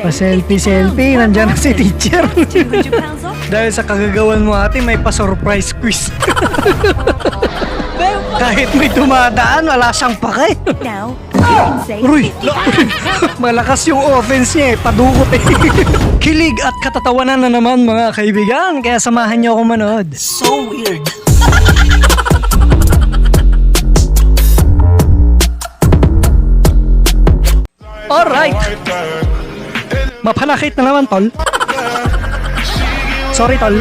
Pa-selfie-selfie, nandyan na si teacher. 200 pounds off. Dahil sa kagagawan mo ate, may pa-surprise quiz. Kahit may dumadaan, wala siyang pakay. Now, Uy! 50 pounds. Malakas yung offense niya eh, padukot eh. Kilig at katatawanan na naman mga kaibigan, kaya samahan niyo ako manood. So weird. Alright! Mapanakit na naman, tol. Sorry, tol.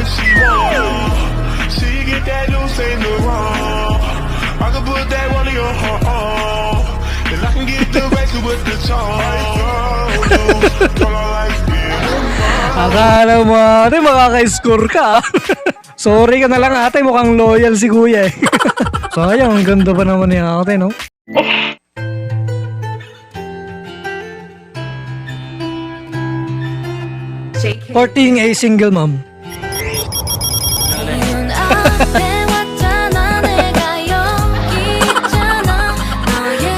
She get that loose ain't no wrong. I can put that one in your heart. And I can get the record with the charm. Girl, I like it. Akala mo ate, makaka-score ka. Sorry ka na lang ate, mukhang loyal si kuya eh. Sayang, ang ganda pa naman ni ate, no? Shake 14 a single mom.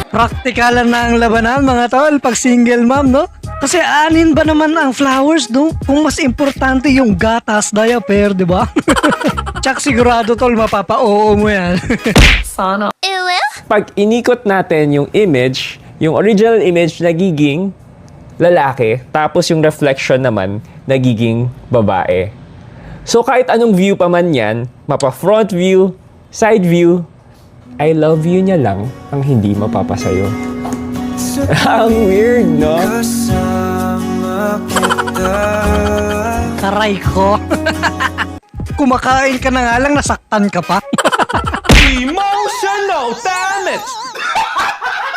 Praktikalan na ang labanan mga tol pag single mom, no? Kasi anin ba naman ang flowers, no? Kung mas importante yung gatas, diaper, di ba? Tsak sigurado tol, mapapa-oo mo yan. pag inikot natin yung image, yung original image nagiging lalaki, tapos yung reflection naman nagiging babae. So kahit anong view pa man yan, mapa front view, side view, I love you niya lang ang hindi mapapasayo. ang weird, no? Karay ko. Kumakain ka na nga lang, nasaktan ka pa. Emotional damage!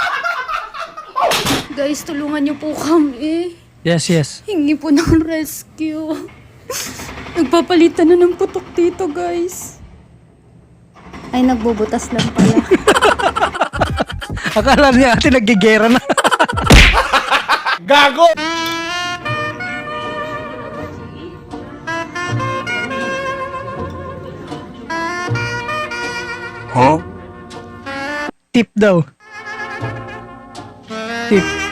Guys, tulungan niyo po kami. yes, yes. Hingi po ng rescue. Nagpapalitan na ng putok dito, guys. Ay, nagbubutas lang pala. Akala niya ate nagigera na. Gago! Tip daw. Tip.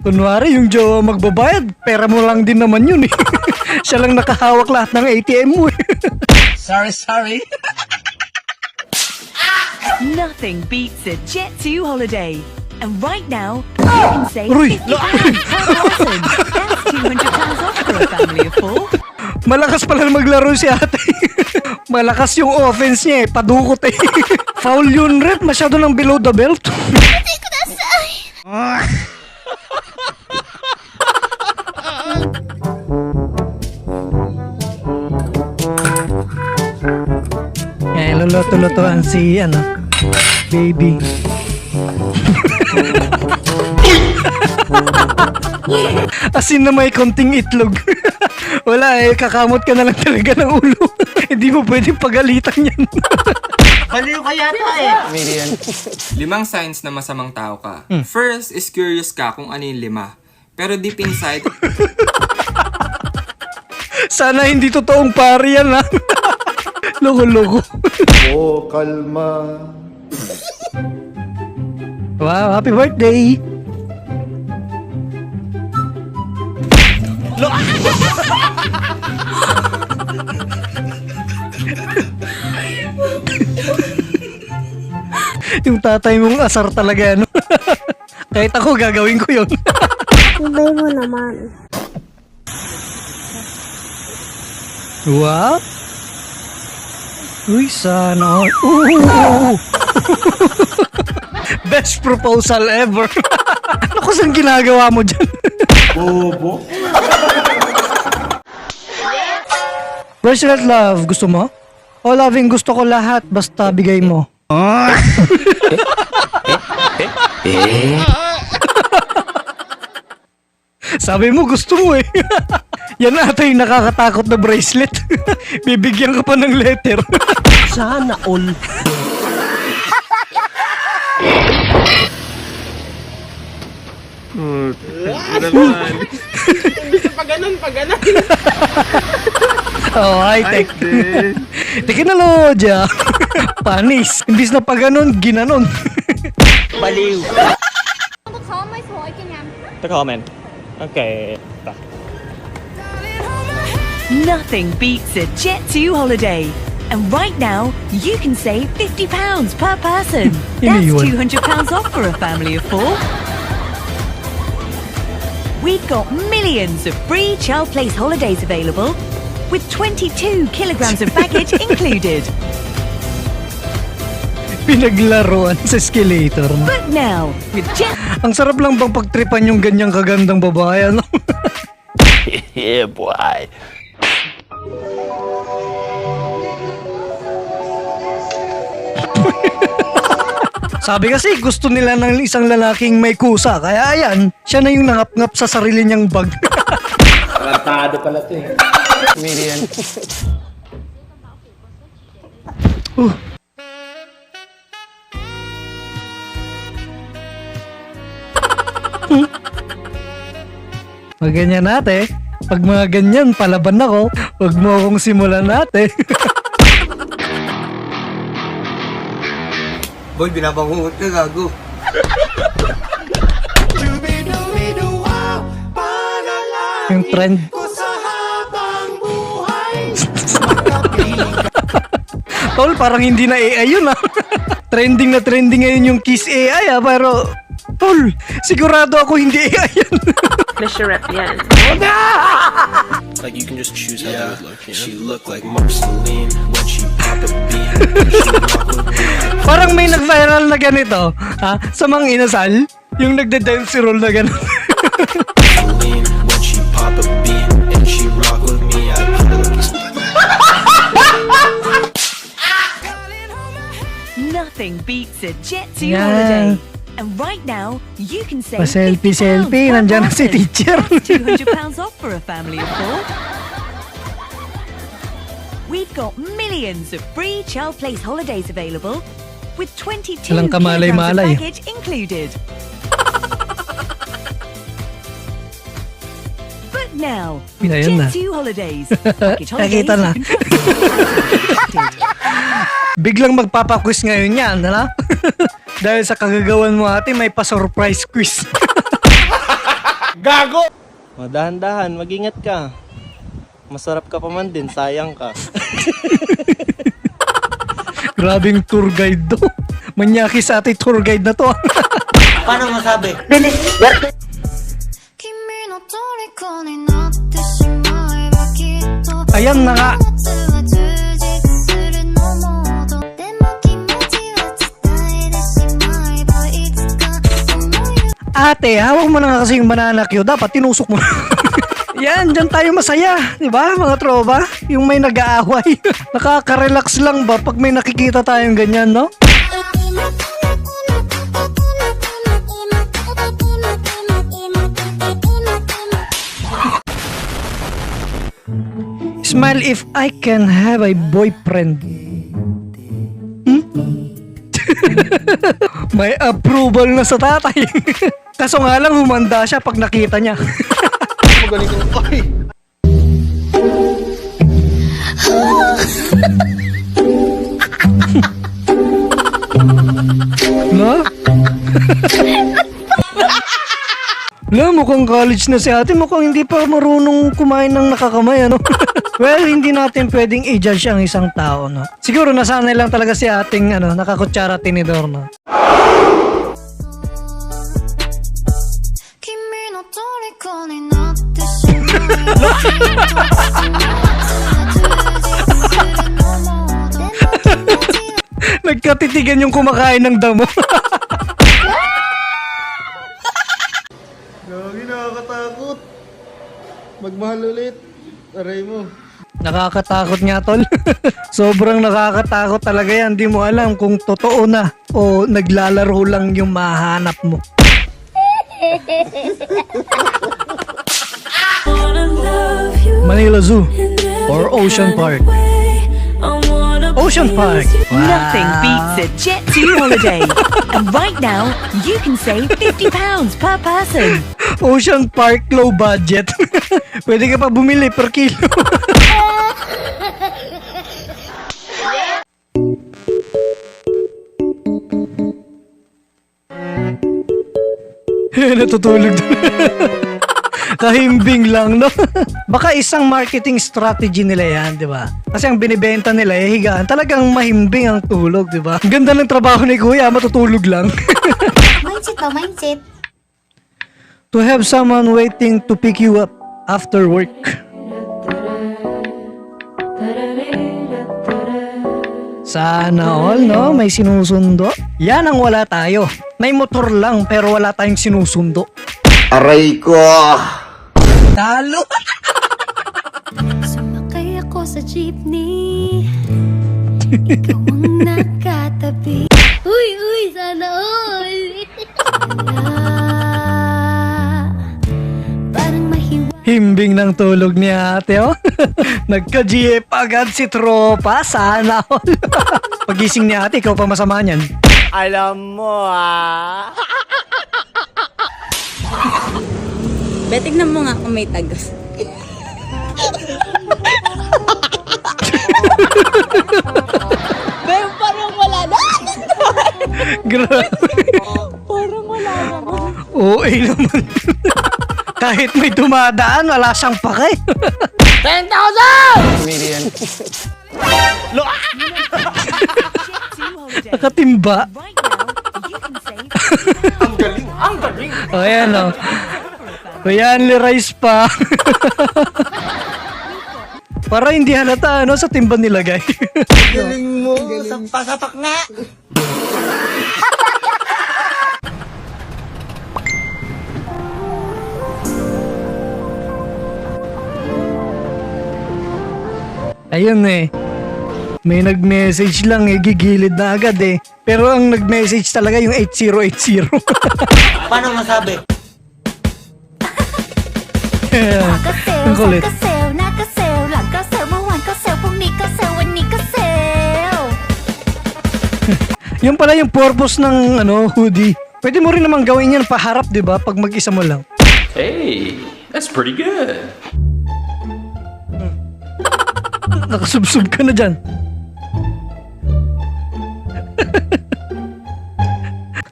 Kunwari, yung jowa magbabayad, pera mo lang din naman yun eh. Siya lang nakahawak lahat ng ATM mo eh. Sorry, sorry. Nothing beats a Jet 2 holiday. And right now, you can save Uy! 50 pounds per person. That's 200 pounds off for a family of four. Malakas pala maglaro si ate. Malakas yung offense niya eh, padukot eh. Foul yun, Red. Masyado ng below the belt. Eh, luluto-lutuan si, ano, baby. Asin na may konting itlog. Wala eh, kakamot ka na lang talaga ng ulo. Hindi mo pwedeng pagalitan yan. Baliw ka yata eh. Limang signs na masamang tao ka. First is curious ka kung ano yung lima. Pero deep inside, Sana hindi totoong pari yan ha. Loko-loko. Oh, kalma. Wow, happy birthday! Yung tatay mong asar talaga, ano? Kahit ako, gagawin ko yun. Ibay mo naman. wow! Uy, sana. Ooh! Best proposal ever. ano ko saan ginagawa mo dyan? Bobo. Bracelet love, gusto mo? O loving, gusto ko lahat, basta bigay mo. Sabi mo, gusto mo eh. Yan ata yung nakakatakot na bracelet. Bibigyan ka pa ng letter. Sana all. oh, high-tech. Teknolodya. Panis. Imbis na pa ganun, ginanon. Baliw. The comment. Okay. Nothing beats a Jet2 holiday. And right now, you can save £50 per person. That's Iniwan. £200 off for a family of four. We've got millions of free child place holidays available with 22 kilograms of baggage included. Pinaglaruan sa escalator. Book now with Jet. Ang sarap lang bang pagtripan yung ganyang kagandang babae, ano? Yeah, boy. Sabi kasi gusto nila ng isang lalaking may kusa. Kaya ayan, siya na yung nangap-ngap sa sarili niyang bag. Tarantado pala to eh. Comedian. Pag ganyan natin, pag mga ganyan, palaban ako, wag mo akong simulan natin. Boy, binabangungot ka, gago. yung trend. Tol, parang hindi na AI yun ah. trending na trending ngayon yung Kiss AI ah, pero... Tol, sigurado ako hindi AI yan. Like you can just choose how they would look. She looked like Marceline when she pop a bean. She walk with me. Parang may nag-viral na ganito, ha? Sa mga inasal, yung nagda-dance roll na like Nothing beats a Jet2 Yeah. holiday. And right now, you can save Pa-selfie, £50 selfie, per nandyan na si teacher. That's £200 off for a family of four. We've got millions of free child place holidays available with 22 Walang kilograms of kamalay-malay. baggage included. But now, with Ayan na. Jet2 holidays, package holidays Nakita na. you can Biglang magpapaquiz ngayon yan, ano? Dahil sa kagagawan mo ate, may pa-surprise quiz. O, dahan-dahan, mag-ingat ka. Masarap ka pa man din, sayang ka. Grabing tour guide do. Manyaki sa ating tour guide na to. Paano masabi? Bili. Ayan na nga. Ate, hawak mo na nga kasi yung banana cue. Dapat tinusok mo na. Yan, dyan tayo masaya. Di ba, mga tropa? Yung may nag-aaway. Nakaka-relax lang ba pag may nakikita tayong ganyan, no? Smile if I can have a boyfriend. Hmm? May approval na sa tatay. Kaso nga lang humanda siya pag nakita niya. No? No, mukhang college na si ate. Mukhang hindi pa marunong kumain ng nakakamay, ano? well, hindi natin pwedeng i-judge ang isang tao, no? Siguro nasanay lang talaga si ating, ano, nakakutsara tinidor, no? Nagkatitigan yung kumakain ng damo. Gagi, nakakatakot. Magmahal ulit. Aray mo. Nakakatakot nga, tol. Sobrang nakakatakot talaga yan. Di mo alam kung totoo na o naglalaro lang yung mahanap mo. Manila Zoo or Ocean Park. Ocean Park. Nothing beats a Jet2 holiday. and right now, you can save £50 per person. Ocean Park low budget. Pwede ka pa bumili per kilo. Natutulog doon. Kahimbing lang, no? Baka isang marketing strategy nila yan, di ba? Kasi ang binibenta nila, eh, higaan, talagang mahimbing ang tulog, di ba? Ang Ganda ng trabaho ni Kuya, matutulog lang. mindset ba, mindset? to have someone waiting to pick you up after work. Sana all, no? May sinusundo. Yan ang wala tayo. May motor lang pero wala tayong sinusundo. Aray ko! Talo! Sumakay ako sa jeepney Ikaw ang nakatabi Uy, uy, sana all Parang mahiwa Himbing ng tulog ni ate, oh. Nagka-GF agad si tropa. Sana all. Pagising ni ate, ikaw pa masama niyan. Alam mo ah. Betignan mo nga kung may tagos. Pero parang wala na. Grabe. Parang wala naman. Oo, eh naman. Kahit may dumadaan, wala siyang pake. Jet 2 Holiday. Nakatimba. Can save 50 pounds. O, ayan o. Kuya, only rice pa. Para hindi halata, ano, sa timba nilagay. Ayun eh. May nag-message lang eh, gigilid na agad eh. Pero ang nag-message talaga yung 8080. Paano masabi? Ang kulit. nakasail, nakasail Nakasail, mawan kasail, pumikasail, wanikasail Yan pala yung purpose ng ano, hoodie. Pwede mo rin naman gawin yan paharap, di ba? Pag mag-isa mo lang. Hey, that's pretty good. Nakasubsob ka na dyan.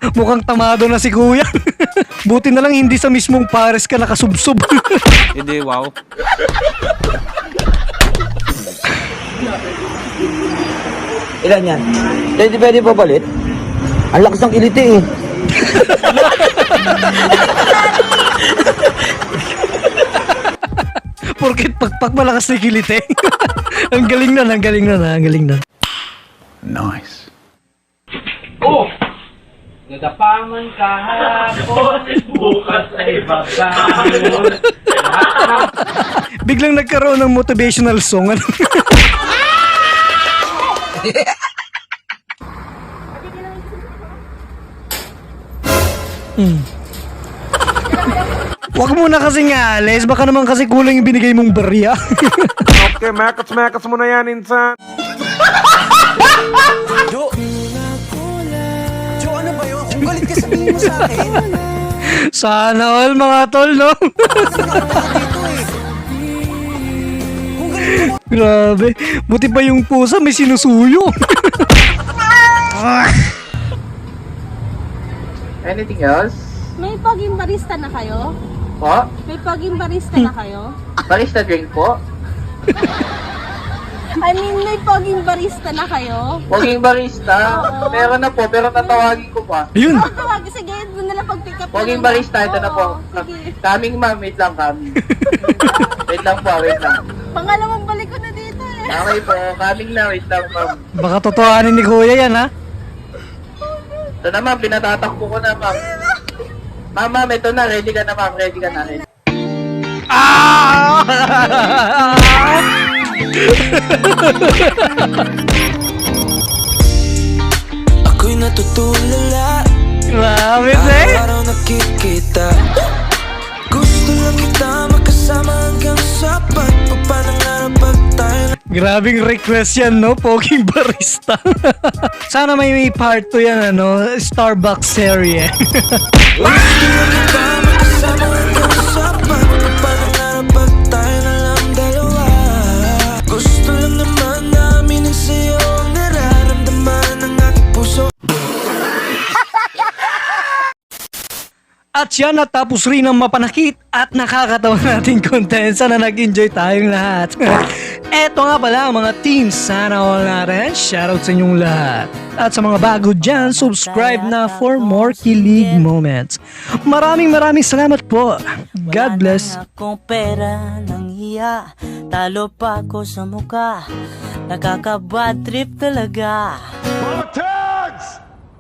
Mukhang tamado na si kuya. Buti na lang hindi sa mismong pares ka nakasubsob. Hindi, wow. Ilan yan? Pwede pwede pa balit? Ang lakas ng kiliti eh. Porkit pagpag malakas na kilite. ang galing na, ang galing na, ang galing na. Nice. Biglang nagkaroon ng motivational song. Ano? Hmm. Huwag mo na kasing alis. Baka naman kasi kulang yung binigay mong barya. Okay, makas-makas mo na yan, insan. Sana all mga tol, no? Grabe. Buti pa yung pusa may sinusuyo. Anything else? May paging barista na kayo? Po? May paging barista na kayo? Barista drink po? I mean, may paging barista na kayo? Poging barista? Meron na po, pero tatawagin ko pa. Ayun. Tawag, sige, doon na lang pag-pick up. Poging barista, ito na po. Oo, Sige. Coming ma'am, wait lang coming. wait lang po, wait lang. Pangalawang balik ko na dito eh. Okay po, coming na, wait lang ma'am. Baka totohanin ni Kuya yan, ha? Ito na ma'am, pinatatakbo ko na ma'am. Ma'am, ma'am, ito na, ready ka na ma'am, ready ka na. Ready. Ako'y natutulala Grabe, eh. Araw nakikita Gusto lang kita makasama hanggang sa pagpapanangarap pag tayo Grabing request yan, no? Poging barista. Sana may, may part 2 yan, ano? Starbucks serye. Gusto lang kita makasama At yan at tapos rin ang mapanakit at nakakatawa nating content. Sana nag-enjoy tayong lahat. Eto nga pala mga teens, sana all natin. Shoutout sa inyong lahat. At sa mga bago dyan, subscribe na for more kilig moments. Maraming maraming salamat po. God bless. Kung pera ng hiya Talo pa ako sa muka Nakaka-bad trip talaga tags!